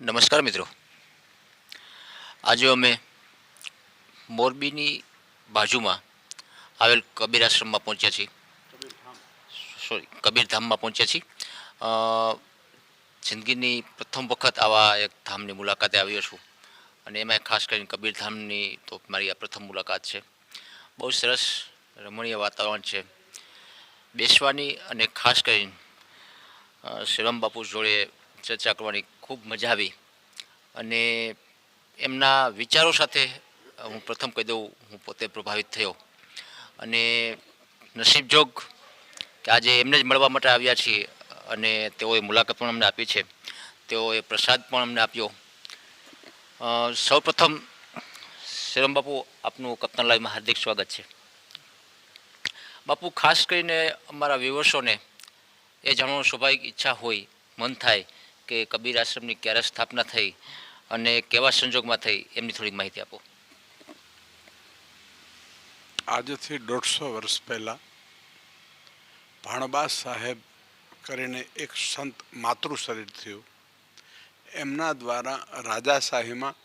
નમસ્કાર મિત્રો. આજે અમે મોરબીની બાજુમાં આવેલ કબીર આશ્રમમાં પહોંચ્યા છીએ. સોરી કબીરધામમાં પહોંચ્યા છીએ. જિંદગીની પ્રથમ વખત આવા એક ધામની મુલાકાતે આવ્યો છું. અને એમાં ખાસ કરીને કબીરધામની તો મારી આ પ્રથમ મુલાકાત છે. બહુ સરસ રમણીય વાતાવરણ છે. બેસવાની અને ખાસ કરીને શિવમ બાપુ જોડે ચર્ચા કરવાની ખૂબ મજા આવી. અને એમના વિચારો સાથે હું પ્રથમ કહી દઉં, હું પોતે પ્રભાવિત થયો. અને નસીબજોગ કે આજે એમને જ મળવા માટે આવ્યા છીએ અને તેઓએ મુલાકાત પણ અમને આપી છે. તેઓએ પ્રસાદ પણ અમને આપ્યો. સૌપ્રથમ શ્રીરામ બાપુ આપનું કપ્તાન લાઈવમાં હાર્દિક સ્વાગત છે. બાપુ, ખાસ કરીને અમારા વ્યુઅર્સોને એ જાણવાનું સ્વાભાવિક ઈચ્છા હોય, મન થાય કે કબીર આશ્રમની ક્યારે સ્થાપના થઈ અને કેવા સંજોગમાં થઈ, એમની થોડીક માહિતી આપો. આજથી દોઢસો વર્ષ પહેલાં ભાણબા સાહેબ કરીને એક સંત માતૃ શરીર થયું. એમના દ્વારા રાજાશાહીમાં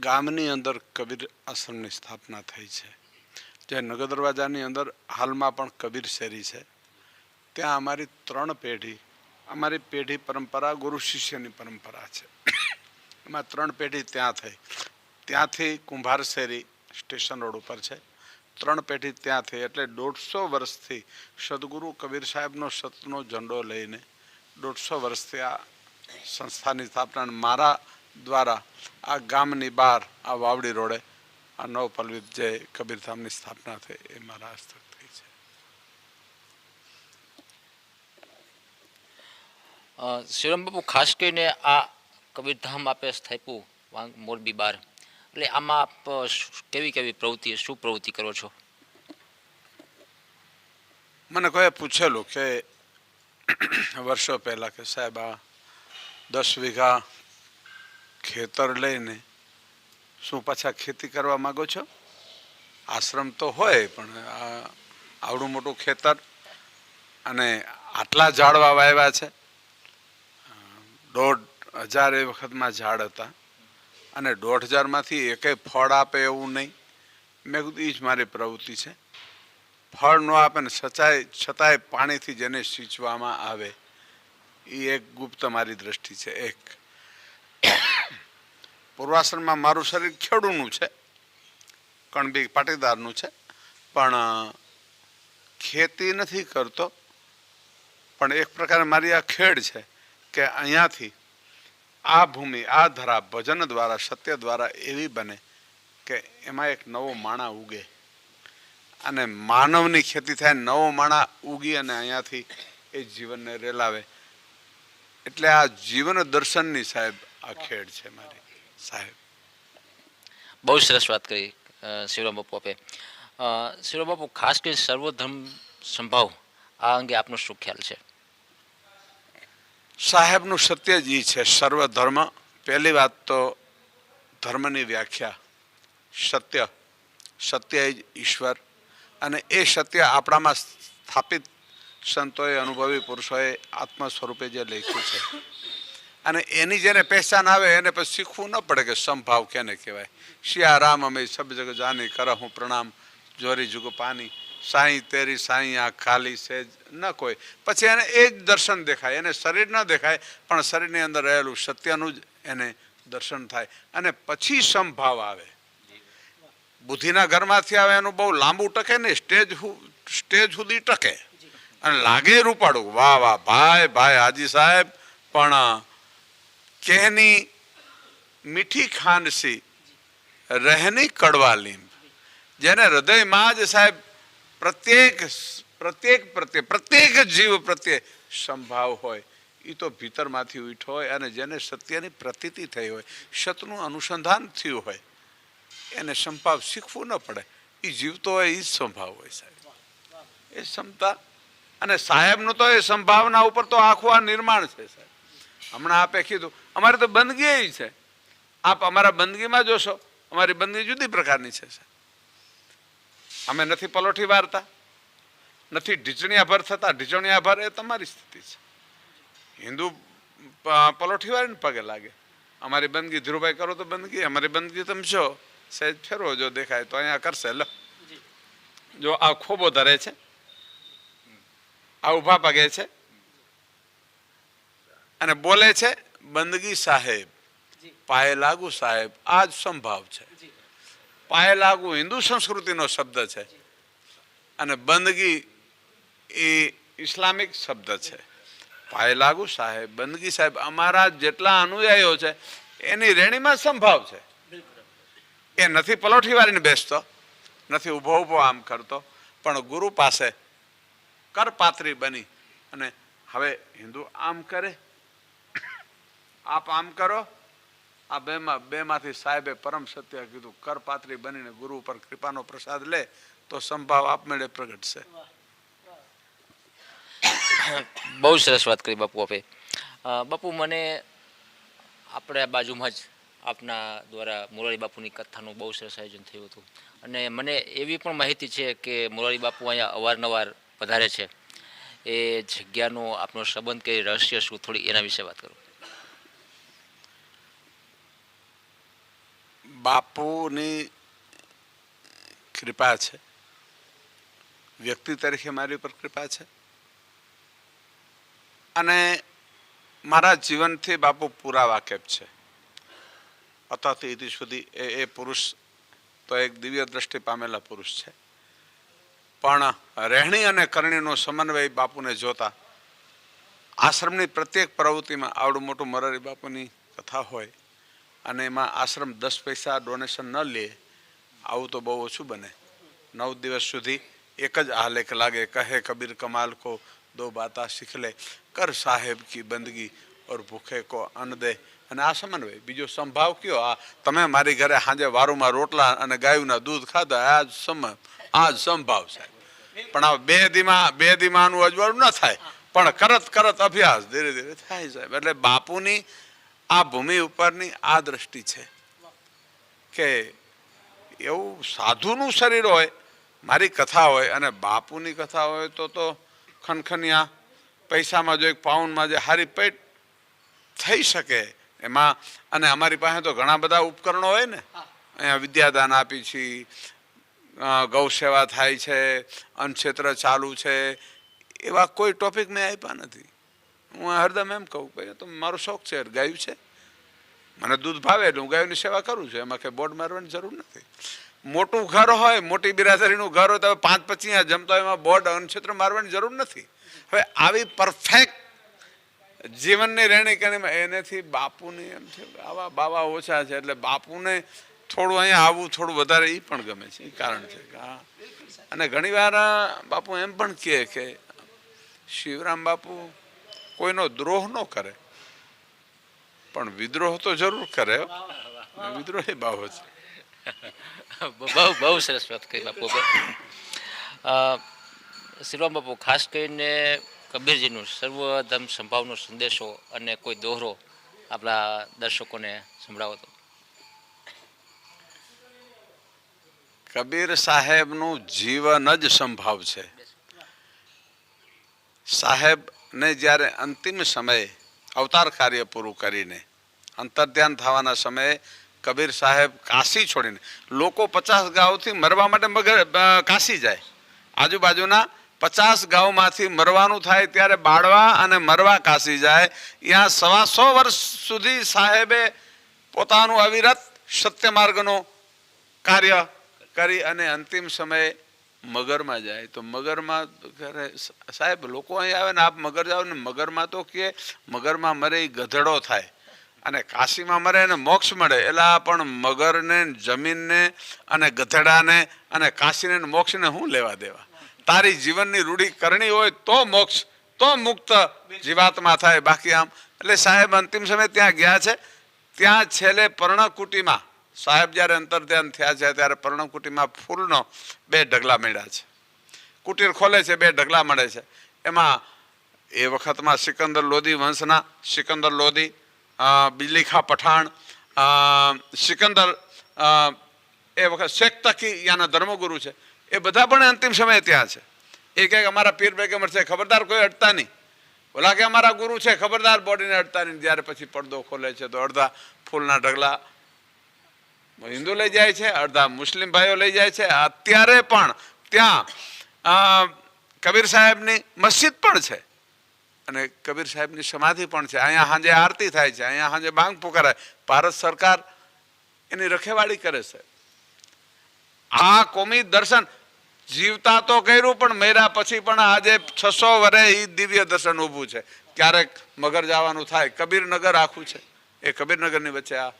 ગામની અંદર કબીર આશ્રમની સ્થાપના થઈ છે. જે નગર દરવાજાની અંદર હાલમાં પણ કબીર શેરી છે. ત્યાં અમારી ત્રણ પેઢી અમારી પેઢી પરંપરા, ગુરુ શિષ્યની પરંપરા છે. એમાં ત્રણ પેઢી ત્યાં થઈ. ત્યાંથી કુંભાર શેરી સ્ટેશન રોડ ઉપર છે. ત્રણ પેઢી ત્યાં થઈ એટલે દોઢસો વર્ષથી સદગુરુ કબીર સાહેબનો સતનો ઝંડો લઈને દોઢસો વર્ષથી આ સંસ્થાની સ્થાપના મારા દ્વારા આ ગામની બહાર, આ વાવડી રોડે આ નવ પલ્વિત જે કબીરધામની સ્થાપના થઈ એ મારા હસ્તક થઈ શિવરામ બાપુ ખાસ કરીને આ કબીરધામ આપે સ્થાપ્યું વાંગ મોરબી બાર. એટલે આમાં આપ કેવી કેવી પ્રવૃત્તિ, શું પ્રવૃત્તિ કરો છો? મને કોઈએ પૂછેલું કે વર્ષો પહેલાં કે સાહેબ આ દસ વીઘા ખેતર લઈને શું પાછા ખેતી કરવા માગો છો? આશ્રમ તો હોય, પણ આ આવડું મોટું ખેતર અને આટલા ઝાડવા વાવ્યા છે. દોઢ હજાર એ વખતમાં ઝાડ હતા. અને દોઢ હજારમાંથી એકેય ફળ આપે એવું નહીં. મેં કીધું એ જ મારી પ્રવૃત્તિ છે. ફળ ન આપે ને સચાય, છતાંય પાણીથી જેને સિંચવામાં આવે એ એક ગુપ્ત મારી દ્રષ્ટિ છે, એક. પૂર્વાસનમાં મારું શરીર ખેડૂનું છે, કણબી પાટીદારનું છે, પણ, ખેતી નથી કરતો. પણ એક પ્રકારે મારી આ ખેડ છે. કે અહીંયાથી આ ભૂમિ, આ ધરા ભજન દ્વારા, સત્ય દ્વારા એવી બને કે એમાં એક નવો માણા ઉગે. અને માનવની ખેતી થાય, નવો માણા ઉગી અને અહીંયાથી એ જીવનને રેલાવે. એટલે આ જીવન દર્શનની સાહેબ આ ખેડ છે મારી. સાહેબ. બહુ સરસ વાત કરી શિવરામ બાપુ આપે. શિવરામ બાપુ, ખાસ કરીને સર્વધર્મ સંભાવ આ અંગે આપનો શું ખ્યાલ છે? સાહેબનું સત્ય જ એ છે સર્વ ધર્મ પહેલી વાત તો ધર્મની વ્યાખ્યા. સત્ય. સત્ય જ ઈશ્વર. અને એ સત્ય આપણામાં સ્થાપિત સંતોએ અનુભવી પુરુષોએ આત્મ સ્વરૂપે જે લખ્યું છે. અને એની જેને પહેચાન આવે, એને પછી શીખવું ન પડે કે સંભાવ કેને કહેવાય. શિયા રામ અમે સબ જગ જાની, કરહું પ્રણામ, જોરી જુગ પાની. સાઈ તેરી, સાંઈ આ ખાલી છે ન કોઈ. પછી એને એ જ દર્શન દેખાય. એને શરીર ન દેખાય, પણ શરીરની અંદર રહેલું સત્યનું જ એને દર્શન થાય. અને પછી સંભાવ આવે. બુદ્ધિના ઘરમાંથી આવે, એનું બહુ લાંબુ ટકે ને સ્ટેજ સ્ટેજ સુધી ટકે. અને લાગે રૂપાડું વાહ વાહ, ભાઈ ભાઈ, હાજી સાહેબ. પણ કેની મીઠી ખાંડસી, રહેની કડવા લીંબ જેને હૃદયમાં જ સાહેબ પ્રત્યેક પ્રત્યેક પ્રત્યે, પ્રત્યેક જીવ પ્રત્યે સંભાવ હોય. એ તો ભીતરમાંથી ઉઠો હોય અને જેને સત્યની પ્રતીતિ થઈ હોય, સતનું અનુસંધાન થયું હોય, એને સંભાવ શીખવું ન પડે. એ જીવતો હોય એ જ સંભાવ હોય સાહેબ. એ ક્ષમતા અને સાહેબનું તો એ સંભાવના ઉપર તો આખું આ નિર્માણ છે સાહેબ. હમણાં આપે કીધું, અમારે તો બંદગી છે. આપ અમારા બંદગીમાં જોશો, અમારી બંદગી જુદી પ્રકારની છે સાહેબ. અમે નથી પલોઠી વારતા નથી ઢીચણિયા ભર થતા ઢીચણિયા ભર એ તમારી સ્થિતિ છે. હિન્દુ પલોઠી વાળીને પગે લાગે. અમારી બંદગી ધીરુભાઈ કરો તો બંદગી અમારી બંદગી તમે છો સહેજ ફેરવો જો દેખાય તો અહીંયા કરશે લો. જો. આ ખોબો ધરે છે આ ઊભા પગે છે અને બોલે છે બંદગી સાહેબ પાયે લાગુ સાહેબ આ જ સંભાવ છે. પાયે લાગવું હિન્દુ સંસ્કૃતિનો શબ્દ છે. અને બંદગી એ ઇસ્લામિક શબ્દ છે. પાયે લાગુ સાહેબ, બંદગી સાહેબ, અમારા જેટલા અનુયાયીઓ છે, એની રેણીમાં સંભાવ છે. એ નથી પલોઠી વાળીને બેસતો, નથી ઊભો ઊભો આમ કરતો, પણ ગુરુ પાસે કરપાત્રી બની અને હવે હિન્દુ આમ કરે, આપ આમ કરો આ બેમાં, બેમાંથી સાહેબે પરમ સત્ય કીધું કરપાત્રી બનીને ગુરુ ઉપર કૃપાનો પ્રસાદ લે, તો સંભાવ આપમેળે પ્રગટશે. બહુ સરસ વાત કરી બાપુ આપે. બાપુ, મને આપણે આ બાજુમાં જ આપના દ્વારા મોરારી બાપુની કથાનું બહુ સરસ આયોજન થયું હતું. અને મને એવી પણ માહિતી છે કે મોરારી બાપુ અહીંયા અવારનવાર પધારે છે. એ જગ્યાનો આપનો સંબંધ કે રહસ્ય શું, થોડી એના વિશે વાત કરો. બાપુની કૃપા છે. વ્યક્તિ તરીકે મારી ઉપર કૃપા છે. અને મારા જીવનથી બાપુ પૂરા વાકેફ છે. અત્યારથી ઇતિ સુધી એ એ પુરુષ તો એક દિવ્ય દ્રષ્ટિ પામેલા પુરુષ છે. પણ રહેણી અને કરણીનો સમન્વય બાપુને જોતા આશ્રમની પ્રત્યેક પ્રવૃત્તિમાં આવડું મોટું મરારી બાપુની કથા હોય. અને એમાં આશ્રમ દસ પૈસા ડોનેશન ન લે, આવું તો બહુ ઓછું બને. નવ દિવસ સુધી એક જ આલેખ લાગે, કહે કબીર કમાલ કો, દો બાતા શીખ લે. કર સાહેબ કી બંદગી ઓર ભૂખે કો અન્ન દે. અને આ સમન્વય બીજો સંભાવ કયો? આ તમે મારી ઘરે સાંજે વારુમાં રોટલા અને ગાયુંના દૂધ ખાધા આ જ સમ આ જ સંભાવ સાહેબ. પણ આ બે દીમાં, બે દીમાનું અજવાળું ન થાય. પણ કરત કરત અભ્યાસ ધીરે ધીરે થાય સાહેબ. એટલે બાપુની આ ભૂમિ ઉપરની આ દ્રષ્ટિ છે કે એવું સાધુનું શરીર હોય મારી કથા હોય અને બાપુની કથા હોય તો તો ખનખનિયા પૈસામાં જો એક પાઉન્ડમાં જે હારી પેટ થઈ શકે એમાં અને અમારી પાસે તો ઘણા બધા ઉપકરણો હોય ને. અહીંયા વિદ્યાદાન આપી છીએ ગૌ સેવા થાય છે અન્નક્ષેત્ર ચાલુ છે એવા કોઈ ટોપિક મેં આપ્યા નથી. હું હરદમ એમ કહું કે તો મારો શોખ છે, ગાયું છે. મને દૂધ ભાવે એટલે હું ગાયોની સેવા કરું છું. એમાં કંઈ બોર્ડ મારવાની જરૂર નથી. મોટું ઘર હોય, મોટી બિરાદરીનું ઘર હોય, તો હવે પાંચ પચીસ જમતા હોય એમાં બોર્ડ અનક્ષેત્ર મારવાની જરૂર નથી. હવે આવી પરફેક્ટ જીવનની રહેણી કણીમાં એનેથી બાપુની એમ છે, આવા બાવા ઓછા છે, એટલે બાપુને થોડું અહીંયા આવવું, થોડું વધારે એ પણ ગમે છે એ કારણ છે કે હા. અને ઘણીવાર બાપુ એમ પણ કહે કે, શિવરામ બાપુ કોઈનો દ્રોહ ન કરે. પણ વિદ્રોહ તો જરૂર કરે. વિદ્રોહ એ બાવો છે. બહુ બહુ સરસ વાત કહી બાપુ અ, શ્રીરામ બાપુ ખાસ કરીને કબીરજીનું સર્વધર્મ સંભાવનો સંદેશો અને કોઈ દોહરો આપણા દર્શકોને સંભળાવો તો. કબીર સાહેબનું જીવન જ સંભાવ છે. સાહેબને જ્યારે અંતિમ સમયે અવતાર કાર્ય પૂરું કરીને, અંતર્ધ્યાન થવાના સમયે કબીર સાહેબ કાશી છોડીને, લોકો પચાસ ગાંવથી મરવા માટે મગર કાશી જાય. આજુબાજુના પચાસ ગાંવમાંથી મરવાનું થાય ત્યારે બાળવા અને મરવા કાશી જાય. ત્યાં સવા સો વર્ષ સુધી સાહેબે પોતાનું અવિરત સત્ય માર્ગનું કાર્ય કરી અને અંતિમ સમયે મગરમાં જાય, તો મગરમાં ઘરે સાહેબ, લોકો અહીં આવે ને આપ મગર જાઓ ને મગરમાં તો કે મગરમાં મરે એ ગધડો થાય. અને કાશીમાં મરે એને મોક્ષ મળે એટલે આ પણ મગરને જમીનને અને ગધડાને અને કાશીને મોક્ષને શું લેવા દેવા? તારી જીવનની રૂઢી કરણી હોય તો મોક્ષ, તો મુક્ત જીવાત્મા થાય. બાકી આમ, એટલે સાહેબ અંતિમ સમયે ત્યાં ગયા છે. ત્યાં છેલ્લે પર્ણકુટીમાં સાહેબ જ્યારે અંતર્ધ્યાન થયા છે ત્યારે પર્ણકુટીમાં ફૂલનો બે ઢગલા મળ્યા છે. કુટીર ખોલે છે બે ઢગલા મળે છે. એમાં એ વખતમાં સિકંદર લોધી વંશના સિકંદર લોધી અ, બિજલી ખા પઠાણ સિકંદર એ વખત શેખ તકી યાના ધર્મગુરુ છે. એ બધા પણ અંતિમ સમયે ત્યાં છે. એ કહે અમારા પીર બેગમર છે ખબરદાર કોઈ અડતા નહીં. ઓલા કે અમારા ગુરુ છે ખબરદાર બોડીને અડતા નહીં. જ્યારે પછી પડદો ખોલે છે તો અડધા ફૂલના ઢગલા હિન્દુ લઈ જાય છે, અડધા મુસ્લિમ ભાઈઓ લઈ જાય છે. અત્યારે પણ ત્યાં કબીર સાહેબની મસ્જિદ પણ છે. અને કબીર સાહેબની સમાધિ પણ છે. અહીંયા સાંજે આરતી થાય છે, અહીંયા સાંજે બાંગ પુકારાય. ભારત સરકાર એની રખેવાળી કરે છે. આ કોમી દર્શન જીવતા તો કર્યું, પણ મેરા પછી પણ આજે છસો વરે એ દિવ્ય દર્શન ઊભું છે. ક્યારેક મગર જવાનું થાય. કબીરનગર આખું છે. એ કબીરનગરની વચ્ચે આ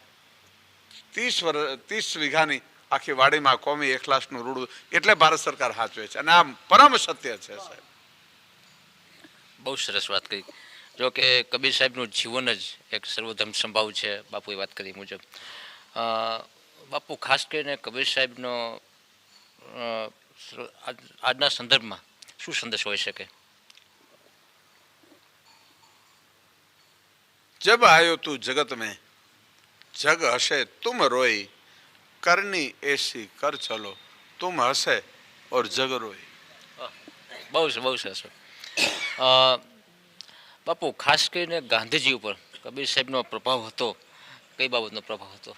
ત્રીસ વર્ષ ત્રીસ વીઘાની આખી વાડીમાં કોમી એકલાસનું રૂડું. એટલે ભારત સરકાર સાચવે છે. અને આ પરમ સત્ય છે સાહેબ. બહુ સરસ વાત કહી. જો કે કબીર સાહેબનું જીવન જ એક સર્વધર્મ સંભાવ છે બાપુએ વાત કરી મુજબ. બાપુ ખાસ કરીને કબીર સાહેબનો આજના સંદર્ભમાં શું સંદેશ હોઈ શકે? જબ આયો તું જગત મેં જગ હશે તુમ રોઈ. કરની એસી કર ચલો તુમ હશે ઓર જગ રોઈ. બહુ છે બહુ સરસ બાપુ ખાસ કરીને ગાંધીજી ઉપર કબીર સાહેબનો પ્રભાવ હતો કઈ બાબતનો પ્રભાવ હતો?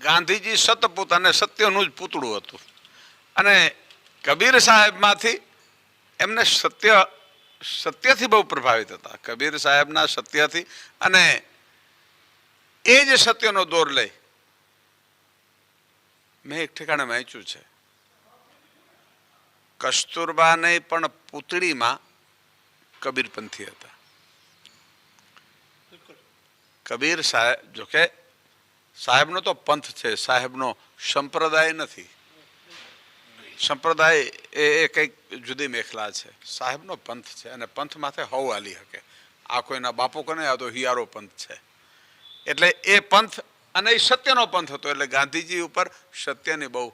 ગાંધીજી સતપુત અને સત્યનું જ પૂતળું હતું. અને કબીર સાહેબમાંથી એમને સત્ય સત્યથી બહુ પ્રભાવિત હતા. કબીર સાહેબના સત્યથી અને એ જ સત્યનો દોર લઈ. મેં એક ઠેકાણે વાંચ્યું છે. કસ્તુરબા નહીં પણ પુતળીમાં કબીરપંથી હતા. કબીર સાહેબ જોકે સાહેબનો તો પંથ છે, સાહેબનો સંપ્રદાય નથી. સંપ્રદાય એ એ કંઈક જુદી મેખલા છે. સાહેબનો પંથ છે અને પંથ માથે હવ આલી શકે આ કોઈના બાપુ કોને, આ હિયારો પંથ છે. એટલે એ પંથ અને એ સત્યનો પંથ હતો. એટલે ગાંધીજી ઉપર સત્યની બહુ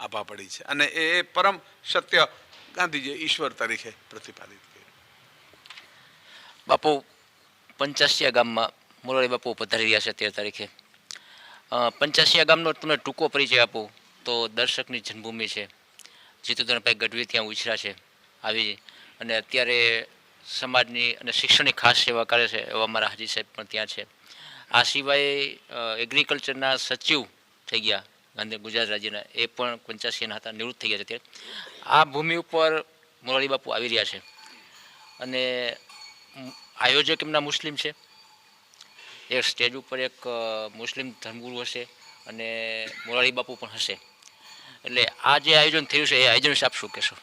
આભા પડી છે. અને એ પરમ સત્ય ગાંધીજીએ ઈશ્વર તરીકે પ્રતિપાદિત કર્યું. બાપુ પંચાસિયા ગામમાં મોરારી બાપુ પધારી રહ્યા છે તેર તારીખે. પંચાસિયા ગામનો તમને ટૂંકો પરિચય આપો. તો દર્શકની જન્મભૂમિ છે. જીતુધનભાઈ ગઢવી ત્યાં ઉછરા છે. આવી અને અત્યારે સમાજની અને શિક્ષણની ખાસ સેવા કરે છે એવા મારા હાજી સાહેબ પણ ત્યાં છે. આ સિવાય એગ્રીકલ્ચરના સચિવ થઈ ગયા ગાંધી ગુજરાત રાજ્યના, એ પણ પંચ્યાસીના હતા, નિવૃત્ત થઈ ગયા છે આ ભૂમિ ઉપર મોરારી બાપુ આવી રહ્યા છે. અને આયોજક એમના મુસ્લિમ છે. એક સ્ટેજ ઉપર એક મુસ્લિમ ધર્મગુરુ હશે અને મોરારી બાપુ પણ હશે. એટલે આ જે આયોજન થયું છે, એ આયોજન વિશે આપ શું કહેશો?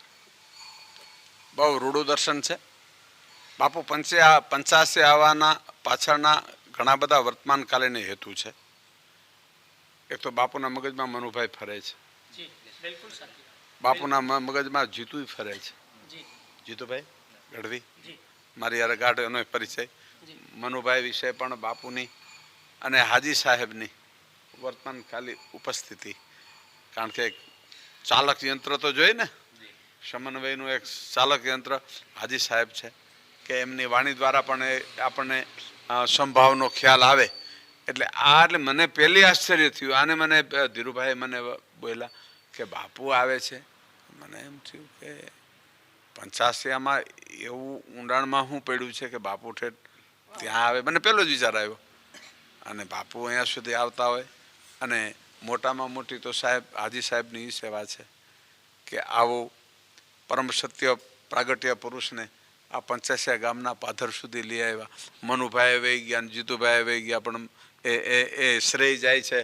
બહુ રૂડું દર્શન છે. બાપુ પંચે આ પંચાસે આવવાના પાછળના ઘણા બધા વર્તમાનકાલીન હેતુ છે. એક તો બાપુના મગજમાં મનુભાઈ ફરે છે. બાપુના મગજમાં જીતુય ફરે છે. જીતુભાઈ ગઢવી મારી યાર ગાઢ એનો પરિચય. મનુભાઈ વિશે પણ બાપુની અને હાજી સાહેબની વર્તમાનકાલી ઉપસ્થિતિ. કારણ કે ચાલક યંત્ર તો જોઈ ને? સમન્વયનું એક ચાલક યંત્ર હાજી સાહેબ છે. કે એમની વાણી દ્વારા પણ એ આપણને સંભાવનો ખ્યાલ આવે. એટલે આ એટલે મને પહેલી આશ્ચર્ય થયું. આને મને ધીરુભાઈ મને બોલ્યા કે બાપુ આવે છે. મને એમ થયું કે પંચાસિયામાં એવું ઊંડાણમાં શું પડ્યું છે કે બાપુ ઠેઠ ત્યાં આવે. મને પહેલો જ વિચાર આવ્યો. અને બાપુ અહીંયા સુધી આવતા હોય. અને મોટામાં મોટી તો સાહેબ, હાજી સાહેબની એ સેવા છે કે આવું પરમ સત્ય પ્રાગટ્ય પુરુષને આ પંચાસિયા ગામના પાધર સુધી લઈ આવ્યા. મનુભાઈ વહી ગયા અને જીતુભાઈ વહી ગયા પણ એ એ એ શ્રેય જાય છે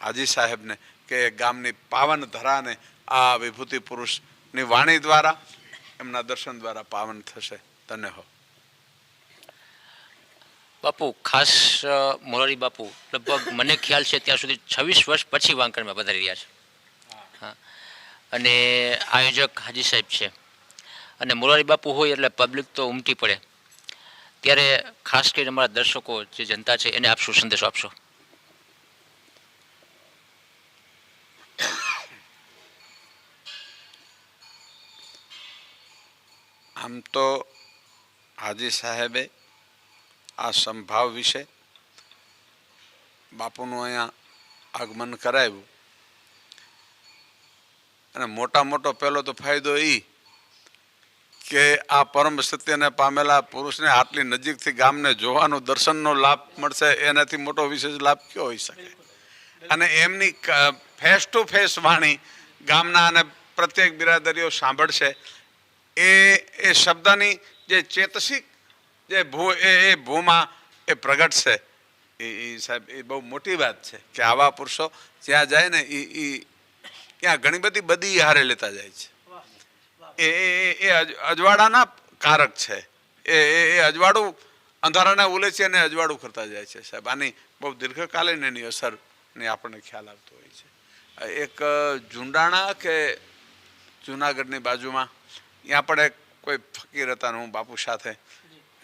હાજી સાહેબને કે ગામની પાવન ધરાને આ વિભૂતિ પુરુષની વાણી દ્વારા એમના દર્શન દ્વારા પાવન થશે. તને હો. બાપુ ખાસ મોરારી બાપુ લગભગ મને ખ્યાલ છે ત્યાં સુધી છવ્વીસ વર્ષ પછી વાંકણમાં પધારી રહ્યા છે. હા. અને આયોજક હાજી સાહેબ છે. અને મોરારી બાપુ હોય એટલે પબ્લિક તો ઉમટી પડે. ત્યારે ખાસ કરીને અમારા દર્શકો જે જનતા છે, એને આપ શું સંદેશો આપશો. આમ તો હાજી સાહેબે આ સંભાવ વિશે બાપુનું અહીંયા આગમન કરાવ્યું. અને મોટા મોટો પહેલો તો ફાયદો એ કે આ પરમ સત્યને પામેલા પુરુષને આટલી નજીકથી ગામને જોવાનો દર્શનનો લાભ મળશે, એનાથી મોટો વિશેષ લાભ કયો હોઈ શકે? અને એમની ફેસ ટુ ફેસ વાણી ગામના અને પ્રત્યેક બિરાદરીઓ સાંભળશે. એ એ શબ્દની જે ચેતસિક જે ભૂ, એ એ ભૂમાં એ પ્રગટ છે એ સાહેબ, એ બહુ મોટી વાત છે કે આવા પુરુષો જ્યાં જાય ને એ ત્યાં ઘણી બધી બધી હારે લેતા જાય છે. એ એ એ- એ અજ- અજવાળાના કારક છે. એ એ એ અજવાળું અંધારાને ઉલેચી અને અજવાળું કરતા જાય છે સાહેબ. આની બહુ દીર્ઘકાલીન એની અસરની આપણને ખ્યાલ આવતો હોય છે. એક ઝુંડાણા કે જુનાગઢની બાજુમાં? ત્યાં પણ એક કોઈ ફકીર હતા હું બાપુ સાથે.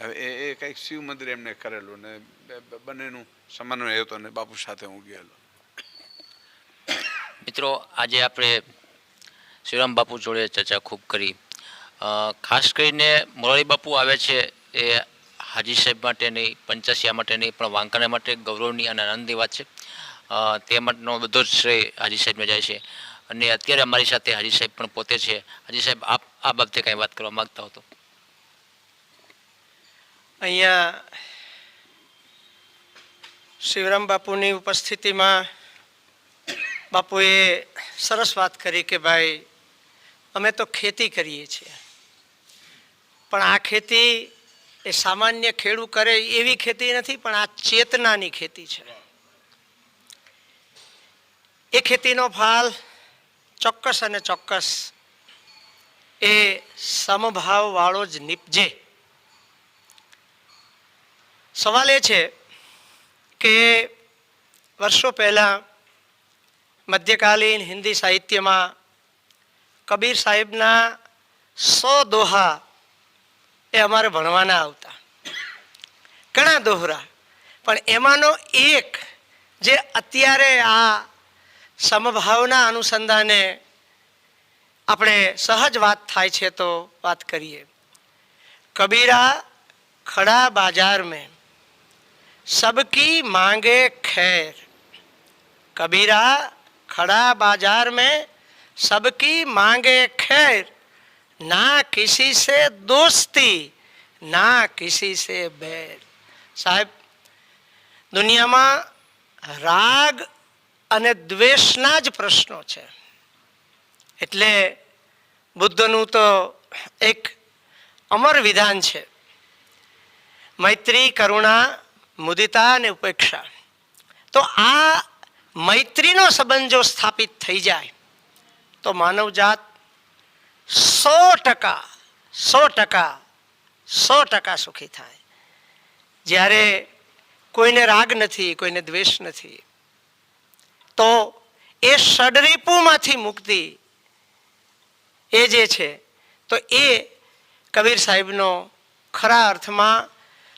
હવે એ એ કંઈક શિવ મંદિર એમને કરેલું ને બંનેનું સમન્વય હતો ને બાપુ સાથે હું ગયેલો. મિત્રો આજે આપણે શિવરામ બાપુ જોડે ચર્ચા ખૂબ કરી. ખાસ કરીને મોરારી બાપુ આવે છે એ હાજી સાહેબ માટેની પંચાસિયા માટેની પણ વાંકાને માટે ગૌરવની અને આનંદની વાત છે. તે માટેનો બધો જ શ્રેય હાજી સાહેબને જાય છે. અને અત્યારે અમારી સાથે હાજી સાહેબ પણ પોતે છે. હાજી સાહેબ, આપ આ બાબતે કંઈ વાત કરવા માગતા હો તો? અહીંયા શિવરામ બાપુની ઉપસ્થિતિમાં બાપુએ સરસ વાત કરી કે ભાઈ અમે તો ખેતી કરીએ છીએ. પણ આ ખેતી એ સામાન્ય ખેડૂત કરે એવી ખેતી નથી, પણ આ ચેતનાની ખેતી છે. એ ખેતીનો ફાલ ચોક્કસ અને ચોક્કસ એ સમભાવવાળો જ નીપજે. સવાલ એ છે કે વર્ષો પહેલાં મધ્યકાલીન હિન્દી સાહિત્યમાં કબીર સાહેબના સો દોહા એ અમારે ભણવાના આવતા. ઘણા દોહરા. પણ એમાંનો એક જે અત્યારે આ સમભાવના અનુસંધાને આપણે સહજ વાત થાય છે તો વાત કરીએ. કબીરા ખડા બાજાર મેં, સબકી માંગે ખેર. કબીરા ખડા બાજાર મેં सबकी मांगे खैर ना किसी से दोस्ती ना किसी से बैर સાહેબ દુનિયામાં રાગ અને દ્વેષના જ પ્રશ્નો છે એટલે બુદ્ધનું તો એક અમર વિધાન છે મૈત્રી કરુણા મુદિતા અને ઉપેક્ષા તો આ મૈત્રીનો સંબંધ જો સ્થાપિત થઈ જાય તો માનવજાત સો ટકા સો ટકા સો ટકા સુખી થાય. જ્યારે કોઈને રાગ નથી, કોઈને દ્વેષ નથી, તો એ ષડરીપુમાંથી મુક્તિ એ જે છે, તો એ કબીર સાહેબનો ખરા અર્થમાં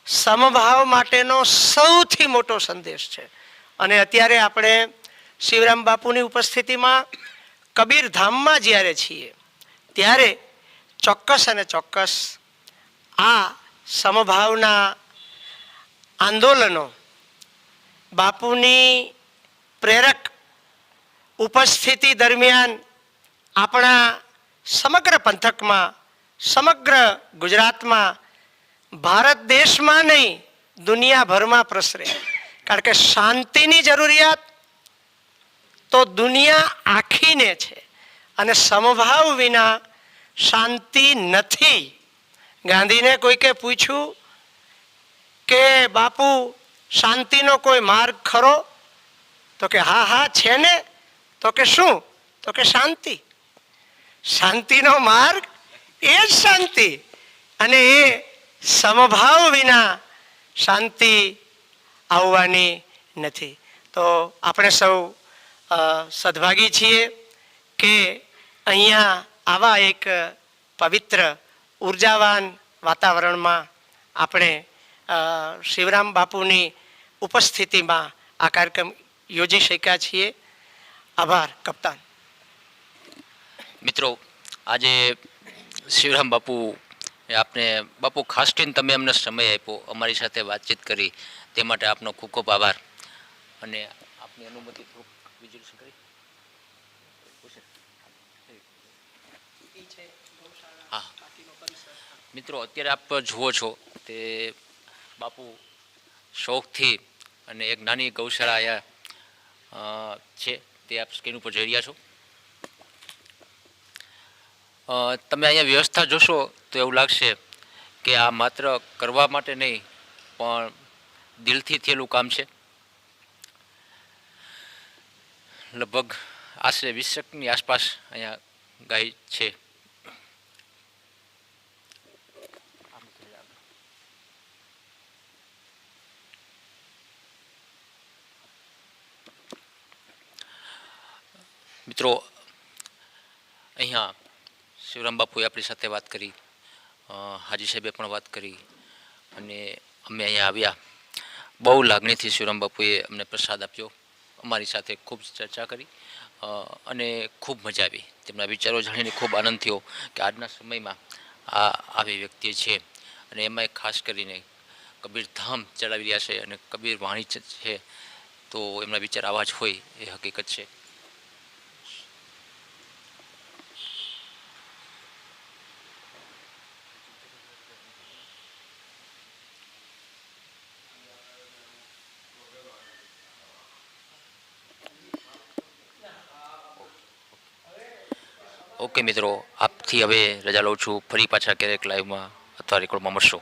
સમભાવ માટેનો સૌથી મોટો સંદેશ છે. અને અત્યારે આપણે શિવરામ બાપુની ઉપસ્થિતિમાં કબીર ધામમાં જ્યારે છીએ, ત્યારે ચોક્કસ અને ચોક્કસ આ સમભાવના આંદોલનો બાપુની પ્રેરક ઉપસ્થિતિ દરમિયાન આપણા સમગ્ર પંથકમાં, સમગ્ર ગુજરાતમાં, ભારત દેશમાં નહીં, દુનિયાભરમાં પ્રસરે. કારણ કે શાંતિની જરૂરિયાત તો દુનિયા આખીને છે. અને સમભાવ વિના શાંતિ નથી. ગાંધીને કોઈકે પૂછ્યું કે, બાપુ, શાંતિનો કોઈ માર્ગ ખરો? તો કે, હા હા, છે ને. તો કે, શું? તો કે, શાંતિ. શાંતિનો માર્ગ એ જ શાંતિ. અને એ સમભાવ વિના શાંતિ આવવાની નથી. તો આપણે સૌ સદભાગી છીએ કે અહીંયા આવા એક પવિત્ર, ઉર્જાવાન વાતાવરણમાં આપણે શિવરામ બાપુની ઉપસ્થિતિમાં આ કાર્યક્રમ યોજી શક્યા છીએ. આભાર, કપ્તાન. મિત્રો, આજે શિવરામ બાપુ આપને, બાપુ ખાસ કરીને તમે અમને સમય આપ્યો, અમારી સાથે વાતચીત કરી, તે માટે આપનો ખૂબ ખૂબ આભાર. અને આપની અનુમતિ બીજું કરી હા મિત્રો અત્યારે આપ જુઓ છો તે બાપુ શોખથી અને એક નાની ગૌશાળા અહીંયા છે તે આપ સ્ક્રીન ઉપર જોઈ રહ્યા છો તમે અહીંયા વ્યવસ્થા જોશો તો એવું લાગશે કે આ માત્ર કરવા માટે નહીં પણ દિલથી થયેલું કામ છે લગભગ આશરે વીસ શકની આસપાસ અહીંયા ગાય છે. મિત્રો, અહીંયા શિવરામ બાપુએ આપણી સાથે વાત કરી હાજી સાહેબે પણ વાત કરી, અને અમે અહીંયા આવ્યા. બહુ લાગણીથી શિવરામ બાપુએ અમને પ્રસાદ આપ્યો. અમારી સાથે ખૂબ ચર્ચા કરી અને ખૂબ મજા આવી. તેમના વિચારો જાણીને ખૂબ આનંદ થયો કે આજના સમયમાં આ આવી વ્યક્તિ છે. અને એમાં ખાસ કરીને કબીર ધામ ચલાવી રહ્યા છે અને કબીર વાણી છે, તો એમના વિચાર આવા જ હોય એ હકીકત છે. ઓકે મિત્રો આપથી હવે રજા લઉં છું. ફરી પાછા ક્યારેક લાઈવમાં અથવા રેકોર્ડમાં મળશો.